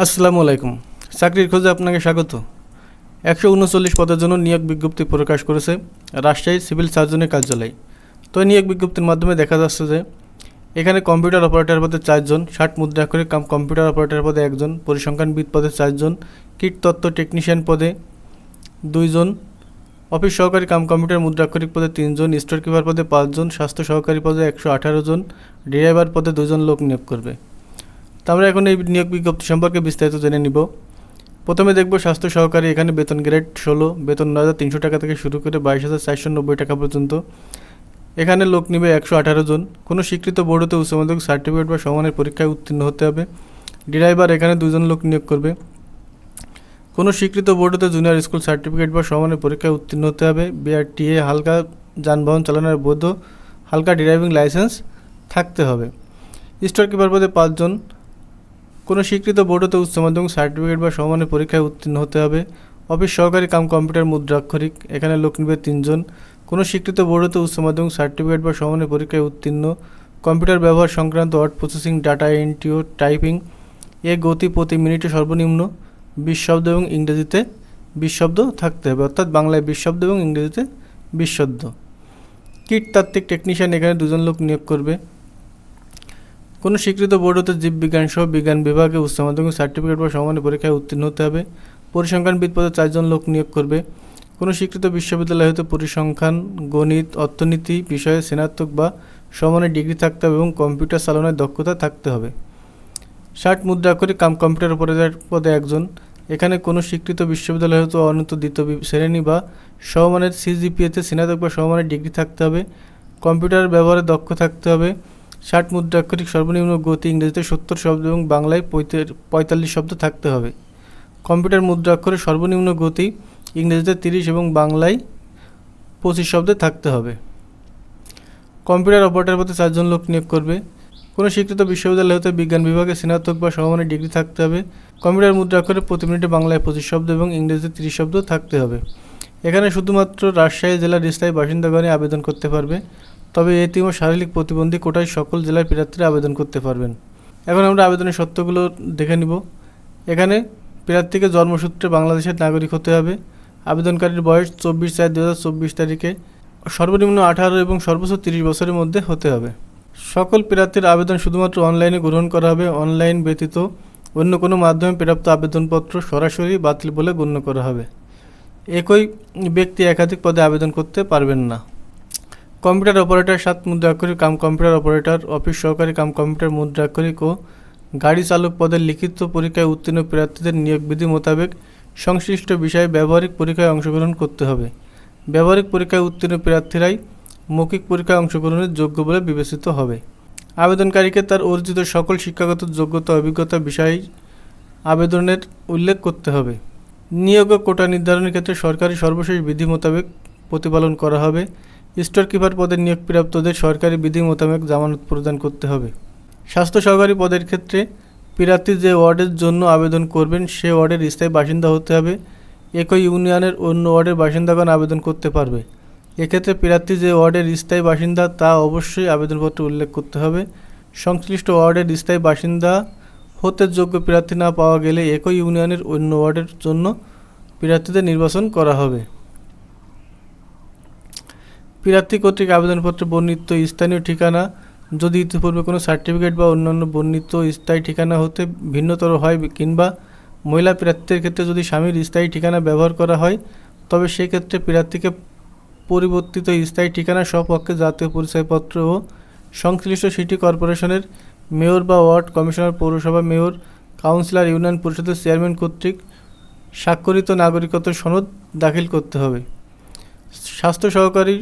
আসসালামু আলাইকুম। চাকরির খোঁজে আপনাকে স্বাগত। একশো উনচল্লিশ পদের জন্য নিয়োগ বিজ্ঞপ্তি প্রকাশ করেছে রাজশাহী সিভিল সার্জনের কার্যালয়। তো নিয়োগ বিজ্ঞপ্তির মাধ্যমে দেখা যাচ্ছে যে, এখানে কম্পিউটার অপারেটর পদে চারজন, ষাট মুদ্রাক্ষরিক কাম কম্পিউটার অপারেটর পদে একজন, পরিসংখ্যানবিদ পদে চারজন কীটতত্ত্ব টেকনিশিয়ান পদে দুইজন, অফিস সহকারী কাম কম্পিউটার মুদ্রাক্ষরিক পদে তিনজন স্টোর কিপার পদে পাঁচজন, স্বাস্থ্য সহকারী পদে একশো আঠারো জন, ড্রাইভার পদে দুজন লোক নিয়োগ করবে। তো আমরা এখন এই নিয়োগ বিজ্ঞপ্তি সম্পর্কে বিস্তারিত জেনে নিব। প্রথমে দেখব স্বাস্থ্য সহকারী, এখানে বেতন গ্রেড ষোলো, বেতন নয় হাজার তিনশো টাকা থেকে শুরু করে বাইশ হাজার চারশো নব্বই টাকা পর্যন্ত। এখানে লোক নিবে একশো আঠারো জন। কোনো স্বীকৃত বোর্ড হতে উচ্চ মাধ্যমিক সার্টিফিকেট বা সমানের পরীক্ষায় উত্তীর্ণ হতে হবে। ড্রাইভার, এখানে দুজন লোক নিয়োগ করবে। কোনো স্বীকৃত বোর্ড হতে জুনিয়র স্কুল সার্টিফিকেট বা সমানের পরীক্ষায় উত্তীর্ণ হতে হবে। বিআরটিএ হালকা যানবাহন চালানোর বৈধ, হালকা ড্রাইভিং লাইসেন্স থাকতে হবে। স্টোর কিপার পদে পাঁচজন। কোনো স্বীকৃত বোর্ড হতে উচ্চ মাধ্যমিক সার্টিফিকেট বা সমানের পরীক্ষায় উত্তীর্ণ হতে হবে। অফিস সহকারী কাম কম্পিউটার মুদ্রাক্ষরিক, এখানে লোক নিবে তিনজন। কোনো স্বীকৃত বোর্ড হতে উচ্চ মাধ্যমিক সার্টিফিকেট বা সমানের পরীক্ষায় উত্তীর্ণ। কম্পিউটার ব্যবহার সংক্রান্ত ওয়ার্ড প্রসেসিং ডাটা এন্ট্রি ও টাইপিং এ গতি প্রতি মিনিটে সর্বনিম্ন বিশ শব্দ এবং ইংরেজিতে বিশ শব্দ থাকতে হবে। অর্থাৎ বাংলায় বিশ শব্দ এবং ইংরেজিতে বিশ শব্দ। কীটতাত্ত্বিক টেকনিশিয়ান এখানে দুজন লোক নিয়োগ করবে। কোনো স্বীকৃত বোর্ড হতে জীববিজ্ঞান সহ বিজ্ঞান বিভাগে উচ্চ মাধ্যমিক সার্টিফিকেট বা সমানের পরীক্ষায় উত্তীর্ণ হতে হবে। পরিসংখ্যানবিদ পদে চারজন লোক নিয়োগ করবে। কোনো স্বীকৃত বিশ্ববিদ্যালয় হতে পরিসংখ্যান, গণিত, অর্থনীতি, বিষয়ে স্নাতক বা সমানের ডিগ্রি থাকতে হবে এবং কম্পিউটার চালানোর দক্ষতা থাকতে হবে। ষাট মুদ্রা করে কাম কম্পিউটার পদে একজন। এখানে কোনো স্বীকৃত বিশ্ববিদ্যালয় হতে অনন্ত দ্বিতীয় শ্রেণি বা সমমানের সিজিপিএতে স্নাতক বা সমমানের ডিগ্রি থাকতে হবে। কম্পিউটার ব্যবহারে দক্ষ থাকতে হবে। ষাট মুদ্রাক্ষরিক সর্বনিম্ন গতি ইংরেজিতে সত্তর শব্দ এবং বাংলায় পঁয়তে- পঁয়তাল্লিশ শব্দ থাকতে হবে। কম্পিউটার মুদ্রাক্ষরের সর্বনিম্ন গতি ইংরেজিতে তিরিশ এবং বাংলায় পঁচিশ শব্দে থাকতে হবে। কম্পিউটার অপারেটর পথে চারজন লোক নিয়োগ করবে। কোনো স্বীকৃত বিশ্ববিদ্যালয় হতে বিজ্ঞান বিভাগে স্নাতক বা সমমানের ডিগ্রি থাকতে হবে। কম্পিউটার মুদ্রাক্ষরে প্রতি মিনিটে বাংলায় পঁচিশ শব্দ এবং ইংরেজিতে তিরিশ শব্দ থাকতে হবে। এখানে শুধুমাত্র রাজশাহী জেলার স্থায়ী বাসিন্দাগণই আবেদন করতে পারবে। তবে এটিম ও শারীরিক প্রতিবন্ধী কোটায় সকল জেলার প্রার্থীরা আবেদন করতে পারবেন। এখন আমরা আবেদনের সত্যগুলো দেখে নিব। এখানে প্রার্থীকে জন্মসূত্রে বাংলাদেশের নাগরিক হতে হবে। আবেদনকারীর বয়স চব্বিশ চার দু তারিখে সর্বনিম্ন আঠারো এবং সর্বোচ্চ তিরিশ বছরের মধ্যে হতে হবে। সকল প্রার্থীর আবেদন শুধুমাত্র অনলাইনে গ্রহণ করা হবে। অনলাইন ব্যতীত অন্য কোনো মাধ্যমে প্রাপ্ত আবেদনপত্র সরাসরি বাতিল বলে গণ্য করা হবে। একই ব্যক্তি একাধিক পদে আবেদন করতে পারবেন না। কম্পিউটার অপারেটর সাত মুদ্রাক্ষরিক কাম কম্পিউটার অপারেটর, অফিস সহকারী কাম কম্পিউটার মুদ্রাক্ষরিক ও গাড়ি চালক পদের লিখিত পরীক্ষায় উত্তীর্ণ প্রার্থীদের নিয়োগ বিধি মোতাবেক সংশ্লিষ্ট বিষয়ে ব্যবহারিক পরীক্ষায় অংশগ্রহণ করতে হবে। ব্যবহারিক পরীক্ষায় উত্তীর্ণ প্রার্থীরাই মৌখিক পরীক্ষায় অংশগ্রহণের যোগ্য বলে বিবেচিত হবে। আবেদনকারীকে তার অর্জিত সকল শিক্ষাগত যোগ্যতা, অভিজ্ঞতা বিষয়ে আবেদনের উল্লেখ করতে হবে। নিয়োগ কোটা নির্ধারণের ক্ষেত্রে সরকারি সর্বশেষ বিধি মোতাবেক প্রতিপালন করা হবে। স্টোর কিপার পদের নিয়োগ প্রাপ্তদের সরকারি বিধি মোতাবেক জামানত প্রদান করতে হবে। স্বাস্থ্য সহকারী পদের ক্ষেত্রে প্রার্থী যে ওয়ার্ডের জন্য আবেদন করবেন, সে ওয়ার্ডের স্থায়ী বাসিন্দা হতে হবে। একই ইউনিয়নের অন্য ওয়ার্ডের বাসিন্দাগণ আবেদন করতে পারবে। এক্ষেত্রে প্রার্থী যে ওয়ার্ডের স্থায়ী বাসিন্দা, তা অবশ্যই আবেদনপত্রে উল্লেখ করতে হবে। সংশ্লিষ্ট ওয়ার্ডের স্থায়ী বাসিন্দা হতে যোগ্য প্রার্থী না পাওয়া গেলে একই ইউনিয়নের অন্য ওয়ার্ডের জন্য প্রার্থীদের নির্বাচন করা হবে। প্রার্থী কর্তৃক আবেদনপত্রে বর্ণিত স্থানীয় ঠিকানা, যদি ইতিপূর্বে কোনো সার্টিফিকেট বা অন্যান্য বর্ণিত স্থায়ী ঠিকানা হতে ভিন্নতর হয় কিংবা মহিলা প্রার্থীর ক্ষেত্রে যদি স্বামীর স্থায়ী ঠিকানা ব্যবহার করা হয়, তবে সেক্ষেত্রে প্রার্থীকে পরিবর্তিত স্থায়ী ঠিকানা সপক্ষে জাতীয় পরিচয়পত্র ও সংশ্লিষ্ট সিটি কর্পোরেশনের মেয়র বা ওয়ার্ড কমিশনার, পৌরসভা মেয়র, কাউন্সিলর, ইউনিয়ন পরিষদের চেয়ারম্যান কর্তৃক স্বাক্ষরিত নাগরিকত্ব সনদ দাখিল করতে হবে। স্বাস্থ্য সহকারী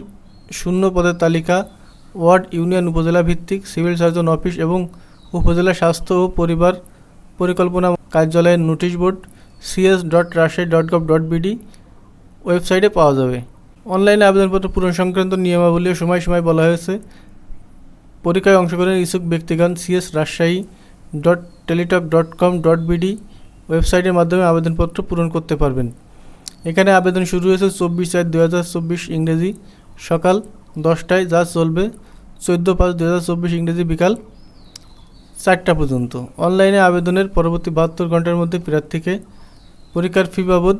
শূন্য পদের তালিকা, ওয়ার্ড ইউনিয়ন উপজেলা ভিত্তিক, সিভিল সার্জন অফিস এবং উপজেলা স্বাস্থ্য ও পরিবার পরিকল্পনা কার্যালয়ের notice board CS dot Rajshahi dot gov dot BD ওয়েবসাইটে পাওয়া যাবে। অনলাইনে আবেদনপত্র পূরণ সংক্রান্ত নিয়মাবলী ও সময়সীমায় বলা হয়েছে। পরীক্ষায় অংশগ্রহণের ইচ্ছুক ব্যক্তিগণ CS Rajshahi dot Teletalk dot com dot BD ওয়েবসাইটের মাধ্যমে আবেদনপত্র পূরণ করতে পারবেন। এখানে আবেদন শুরু হয়েছে চব্বিশ চার দু হাজার চব্বিশ ইংরেজি সকাল দশটায় যা চলবে, চোদ্দ পাঁচ দু হাজার চব্বিশ ইংরেজি বিকাল চারটা পর্যন্ত। অনলাইনে আবেদনের পরবর্তী বাহাত্তর ঘণ্টার মধ্যে প্রার্থীকে পরীক্ষার ফি বাবদ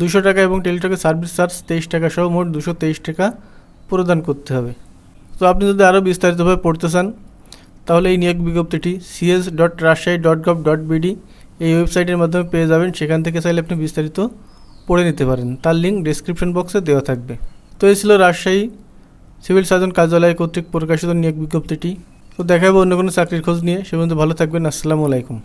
দুশো টাকা এবং টেলিটকের সার্ভিস চার্জ তেইশ টাকা সহ মোট দুশো তেইশ টাকা প্রদান করতে হবে। তো আপনি যদি আরও বিস্তারিতভাবে পড়তে চান, তাহলে এই নিয়োগ বিজ্ঞপ্তিটি CS dot Rajshahi dot gov dot BD এই ওয়েবসাইটের মাধ্যমে পেয়ে যাবেন। সেখান থেকে চাইলে আপনি বিস্তারিত পড়ে নিতে পারেন। তার লিঙ্ক ডিসক্রিপশন বক্সে দেওয়া থাকবে। তো এই ছিল রাজশাহী সিভিল সার্জন কার্যালয় কর্তৃক প্রকাশিত নিয়োগ বিজ্ঞপ্তিটি। তো দেখাবো অন্য কোনো চাকরির খোঁজ নিয়ে। সে পর্যন্ত ভালো থাকবেন। আসসালামু আলাইকুম।